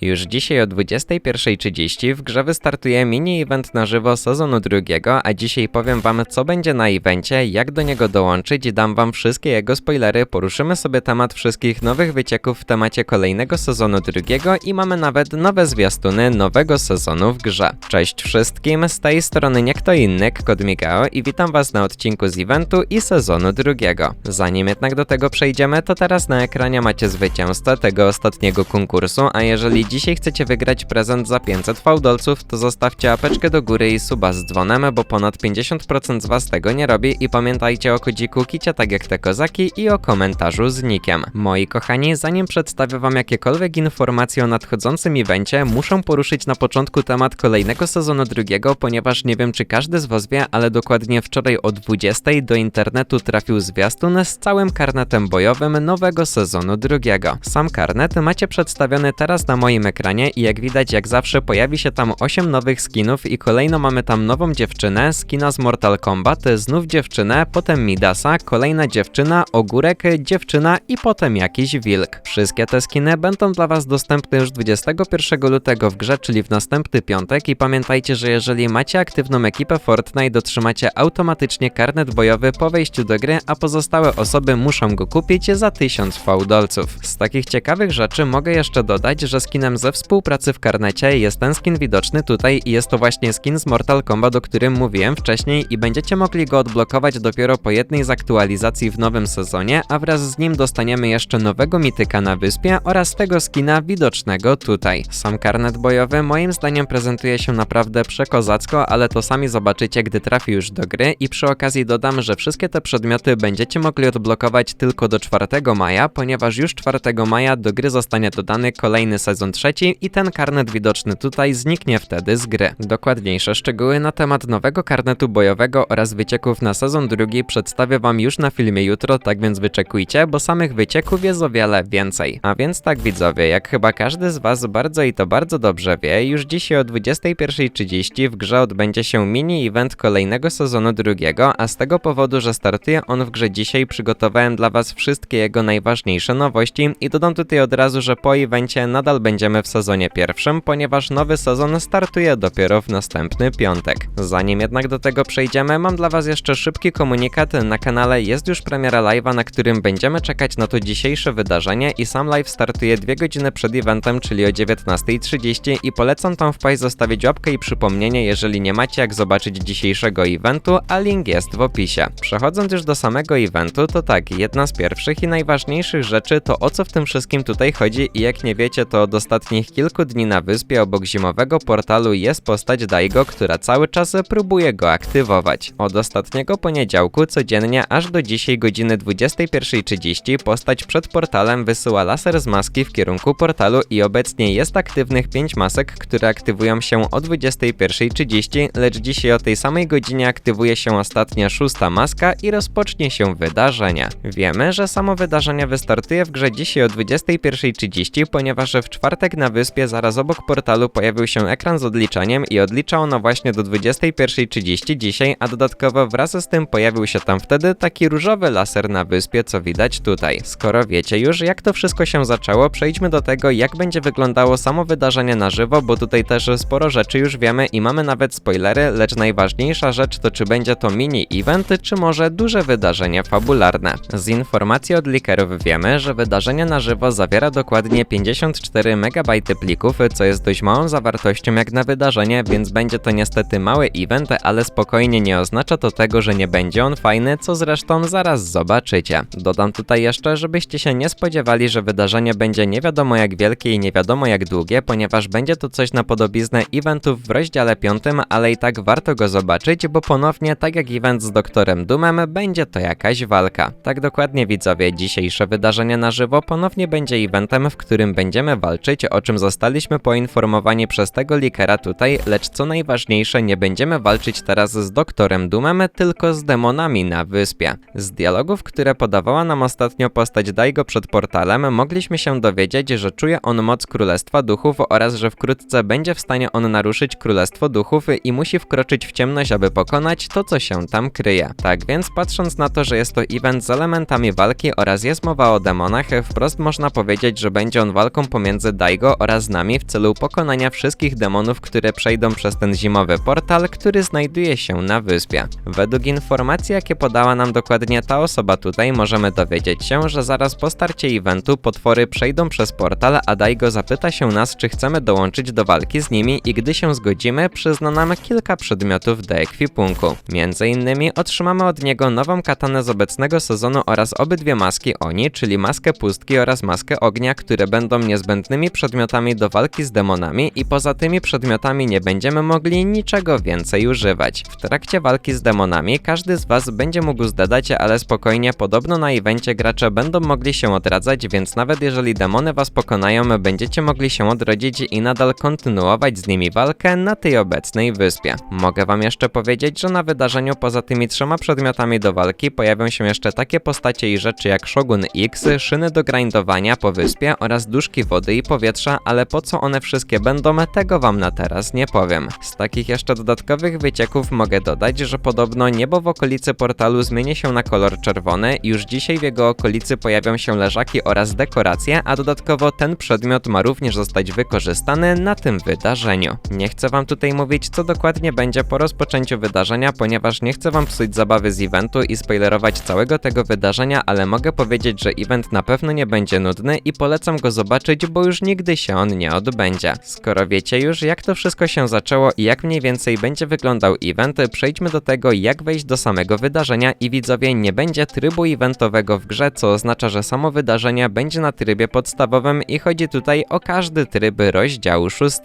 Już dzisiaj o 21.30 w grze wystartuje mini-event na żywo sezonu drugiego, a dzisiaj powiem wam co będzie na evencie, jak do niego dołączyć, dam wam wszystkie jego spoilery, poruszymy sobie temat wszystkich nowych wycieków w temacie kolejnego sezonu drugiego i mamy nawet nowe zwiastuny nowego sezonu w grze. Cześć wszystkim, z tej strony nie kto inny, Kod Migao i witam was na odcinku z eventu i sezonu drugiego. Zanim jednak do tego przejdziemy, to teraz na ekranie macie zwycięzcę tego ostatniego konkursu, a jeżeli dzisiaj chcecie wygrać prezent za 500 fałdolców, to zostawcie apeczkę do góry i suba z dzwonem, bo ponad 50% z was tego nie robi i pamiętajcie o kodziku kicia tak jak te kozaki i o komentarzu z nikiem. Moi kochani, zanim przedstawię wam jakiekolwiek informacje o nadchodzącym evencie, muszę poruszyć na początku temat kolejnego sezonu drugiego, ponieważ nie wiem czy każdy z was wie, ale dokładnie wczoraj o 20 do internetu trafił zwiastun z całym karnetem bojowym nowego sezonu drugiego. Sam karnet macie przedstawiony teraz na moim ekranie i jak widać jak zawsze pojawi się tam 8 nowych skinów i kolejno mamy tam nową dziewczynę, skina z Mortal Kombat, znów dziewczynę, potem Midasa, kolejna dziewczyna, ogórek, dziewczyna i potem jakiś wilk. Wszystkie te skiny będą dla was dostępne już 21 lutego w grze, czyli w następny piątek i pamiętajcie, że jeżeli macie aktywną ekipę Fortnite, otrzymacie automatycznie karnet bojowy po wejściu do gry, a pozostałe osoby muszą go kupić za 1000 fałdolców. Z takich ciekawych rzeczy mogę jeszcze dodać, że skinem ze współpracy w karnecie jest ten skin widoczny tutaj i jest to właśnie skin z Mortal Kombat, o którym mówiłem wcześniej i będziecie mogli go odblokować dopiero po jednej z aktualizacji w nowym sezonie, a wraz z nim dostaniemy jeszcze nowego mityka na wyspie oraz tego skina widocznego tutaj. Sam karnet bojowy moim zdaniem prezentuje się naprawdę przekozacko, ale to sami zobaczycie, gdy trafi już do gry i przy okazji dodam, że wszystkie te przedmioty będziecie mogli odblokować tylko do 4 maja, ponieważ już 4 maja do gry zostanie dodany kolejny sezon trzeci i ten karnet widoczny tutaj zniknie wtedy z gry. Dokładniejsze szczegóły na temat nowego karnetu bojowego oraz wycieków na sezon drugi przedstawię wam już na filmie jutro, tak więc wyczekujcie, bo samych wycieków jest o wiele więcej. A więc tak widzowie, jak chyba każdy z was bardzo i to bardzo dobrze wie, już dzisiaj o 21.30 w grze odbędzie się mini event kolejnego sezonu drugiego, a z tego powodu, że startuje on w grze dzisiaj, przygotowałem dla was wszystkie jego najważniejsze nowości i dodam tutaj od razu, że po evencie nadal będziemy w sezonie pierwszym, ponieważ nowy sezon startuje dopiero w następny piątek. Zanim jednak do tego przejdziemy, mam dla was jeszcze szybki komunikat. Na kanale jest już premiera live'a, na którym będziemy czekać na to dzisiejsze wydarzenie i sam live startuje 2 godziny przed eventem, czyli o 19.30 i polecam tam wpaść zostawić łapkę i przypomnienie, jeżeli nie macie jak zobaczyć dzisiejszego eventu, a link jest w opisie. Przechodząc już do samego eventu, to tak, jedna z pierwszych i najważniejszych rzeczy to o co w tym wszystkim tutaj chodzi i jak nie wiecie, to od ostatnich kilku dni na wyspie obok zimowego portalu jest postać Daigo, która cały czas próbuje go aktywować. Od ostatniego poniedziałku codziennie aż do dzisiaj godziny 21.30 postać przed portalem wysyła laser z maski w kierunku portalu i obecnie jest aktywnych 5 masek, które aktywują się o 21.30, lecz dzisiaj o tej samej godzinie aktywuje się ostatnia szósta maska i rozpocznie się wydarzenie. Wiemy, że samo wydarzenie wystartuje w grze dzisiaj o 21.30, ponieważ w czwartek na wyspie zaraz obok portalu pojawił się ekran z odliczaniem i odlicza ono właśnie do 21.30 dzisiaj, a dodatkowo wraz z tym pojawił się tam wtedy taki różowy laser na wyspie, co widać tutaj. Skoro wiecie już jak to wszystko się zaczęło, przejdźmy do tego jak będzie wyglądało samo wydarzenie na żywo, bo tutaj też sporo rzeczy już wiemy i mamy nawet spoilery, lecz najważniejsza rzecz to czy będzie to mini event, czy może duże wydarzenie fabularne. Z informacji od likerów wiemy, że wydarzenie na żywo zawiera dokładnie 54 MB plików, co jest dość małą zawartością jak na wydarzenie, więc będzie to niestety mały event, ale spokojnie nie oznacza to tego, że nie będzie on fajny, co zresztą zaraz zobaczycie. Dodam tutaj jeszcze, żebyście się nie spodziewali, że wydarzenie będzie nie wiadomo jak wielkie i nie wiadomo jak długie, ponieważ będzie to coś na podobiznę eventów w rozdziale 5, ale i tak warto go zobaczyć, bo ponownie, tak jak event z doktorem Doomem, będzie to jakaś walka. Tak dokładnie widzowie, dzisiejsze wydarzenie na żywo ponownie będzie eventem, w którym będziemy walczyć, o czym zostaliśmy poinformowani przez tego likera tutaj, lecz co najważniejsze, nie będziemy walczyć teraz z doktorem Doomem, tylko z demonami na wyspie. Z dialogów, które podawała nam ostatnio postać Daigo przed portalem, mogliśmy się dowiedzieć, że czuje on moc Królestwa Duchów oraz że wkrótce będzie w stanie on naruszyć Królestwo Duchów i musi wkroczyć w ciemność, aby pokonać to, co się tam kryje. Tak więc, patrząc na to, że jest to event z elementami walki oraz jest mowa o demonach, wprost można powiedzieć, że będzie on walką pomiędzy Daigo oraz nami w celu pokonania wszystkich demonów, które przejdą przez ten zimowy portal, który znajduje się na wyspie. Według informacji, jakie podała nam dokładnie ta osoba tutaj, możemy dowiedzieć się, że zaraz po starcie eventu potwory przejdą przez portal, a Daigo zapyta się nas, czy chcemy dołączyć do walki z nimi i gdy się zgodzimy, przyzna nam kilka przedmiotów do ekwipunku. Między innymi otrzymamy od niego nową katanę z obecnego sezonu oraz obydwie maski Oni, czyli maskę pustki oraz maskę ognia, które będą niezbędnymi przedmiotami do walki z demonami i poza tymi przedmiotami nie będziemy mogli niczego więcej używać. W trakcie walki z demonami każdy z was będzie mógł zdadać, ale spokojnie, podobno na evencie gracze będą mogli się odradzać, więc nawet jeżeli demony was pokonają, będziecie mogli się odrodzić i nadal kontynuować z nimi walkę na tej obecnej wyspie. Mogę wam jeszcze powiedzieć, że na wydarzeniu poza tymi trzema przedmiotami do walki pojawią się jeszcze takie postacie i rzeczy jak Shogun X, szyny do grindowania po wyspie oraz duszki wody i powietrza, ale po co one wszystkie będą, tego wam na teraz nie powiem. Z takich jeszcze dodatkowych wycieków mogę dodać, że podobno niebo w okolicy portalu zmieni się na kolor czerwony już dzisiaj w jego okolicy pojawią się leżaki oraz dekoracje, a dodatkowo ten przedmiot ma również zostać wykorzystany na tym wydarzeniu. Nie chcę wam tutaj mówić, co dokładnie będzie po rozpoczęciu wydarzenia, ponieważ nie chcę wam psuć zabawy z eventu i spoilerować całego tego wydarzenia, ale mogę powiedzieć, że event na pewno nie będzie nudny i polecam go zobaczyć, bo już nigdy się on nie odbędzie. Skoro wiecie już, jak to wszystko się zaczęło i jak mniej więcej będzie wyglądał event, przejdźmy do tego, jak wejść do samego wydarzenia i widzowie, nie będzie trybu eventowego w grze, co oznacza, że samo wydarzenie będzie na trybie podstawowym i chodzi tutaj o każdy tryb rozdziału 6.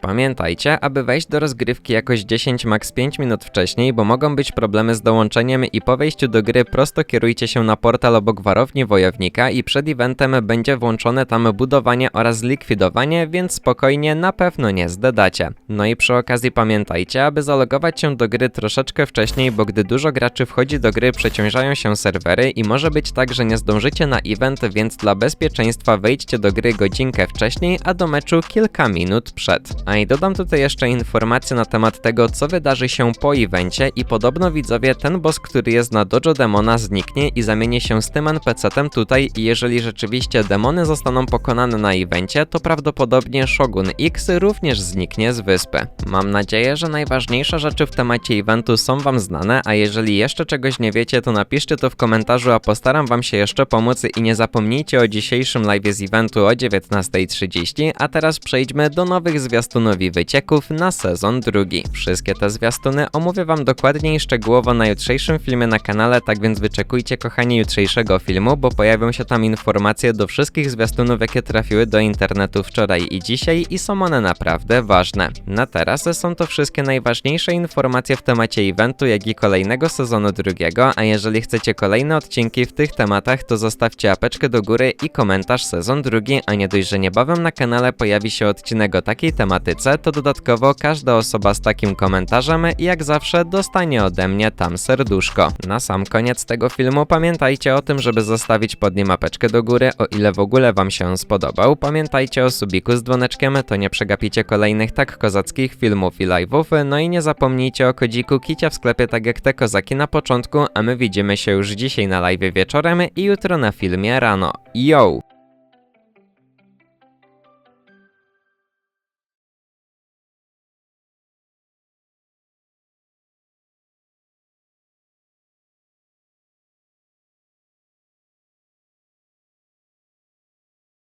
Pamiętajcie, aby wejść do rozgrywki jakoś 10 max 5 minut wcześniej, bo mogą być problemy z dołączeniem i po wejściu do gry prosto kierujcie się na portal obok warowni wojownika i przed eventem będzie włączone tam budowanie oraz likwidowanie, więc spokojnie na pewno nie zdedacie. No i przy okazji pamiętajcie, aby zalogować się do gry troszeczkę wcześniej, bo gdy dużo graczy wchodzi do gry, przeciążają się serwery i może być tak, że nie zdążycie na event, więc dla bezpieczeństwa wejdźcie do gry godzinkę wcześniej, a do meczu kilka minut przed. A i dodam tutaj jeszcze informacje na temat tego, co wydarzy się po evencie i podobno widzowie ten boss, który jest na Dojo Demona zniknie i zamieni się z tym NPC-tem tutaj i jeżeli rzeczywiście demony zostaną pokonane na evencie, to prawdopodobnie Shogun X również zniknie z wyspy. Mam nadzieję, że najważniejsze rzeczy w temacie eventu są wam znane, a jeżeli jeszcze czegoś nie wiecie, to napiszcie to w komentarzu, a postaram wam się jeszcze pomóc i nie zapomnijcie o dzisiejszym live z eventu o 19.30, a teraz przejdźmy do nowych zwiastunów i wycieków na sezon drugi. Wszystkie te zwiastuny omówię wam dokładnie i szczegółowo na jutrzejszym filmie na kanale, tak więc wyczekujcie kochani jutrzejszego filmu, bo pojawią się tam informacje do wszystkich zwiastunów, jakie trafiły do internetu wczoraj i dzisiaj i są one naprawdę ważne. Na teraz są to wszystkie najważniejsze informacje w temacie eventu, jak i kolejnego sezonu drugiego, a jeżeli chcecie kolejne odcinki w tych tematach, to zostawcie apeczkę do góry i komentarz sezon drugi, a nie dość, że niebawem na kanale pojawi się odcinek o takiej tematyce, to dodatkowo każda osoba z takim komentarzem, jak zawsze, dostanie ode mnie tam serduszko. Na sam koniec tego filmu pamiętajcie o tym, żeby zostawić pod nim apeczkę do góry, o ile w ogóle wam się spodobał. Pamiętajcie o subiku z dzwoneczkiem, to nie przegapicie kolejnych tak kozackich filmów i live'ów, no i nie zapomnijcie o kodziku kicia w sklepie tak jak te kozaki na początku, a my widzimy się już dzisiaj na live wieczorem i jutro na filmie rano. Yo!